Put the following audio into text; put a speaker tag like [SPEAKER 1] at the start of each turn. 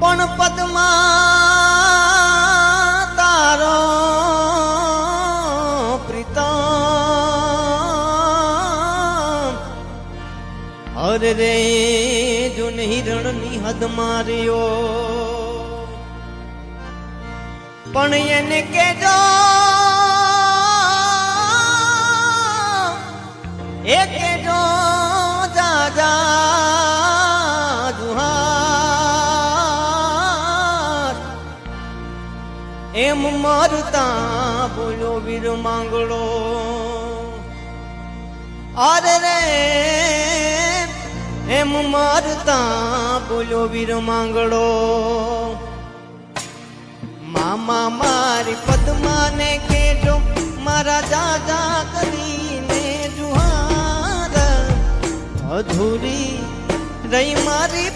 [SPEAKER 1] પણ પદમા તારો પ્રીતમ. અરે રે જુન હિરણની હદ માર્યો. પણ એને કેજો એ કેજો જા જા. એમ મારતા બોલો વીર માંગડો અરે રે, એમ મારતા બોલો વીર માંગડો મામા મારી પદ્માને કેજો મારા દાદા કરીને જુહાર. અધૂરી રહી મારી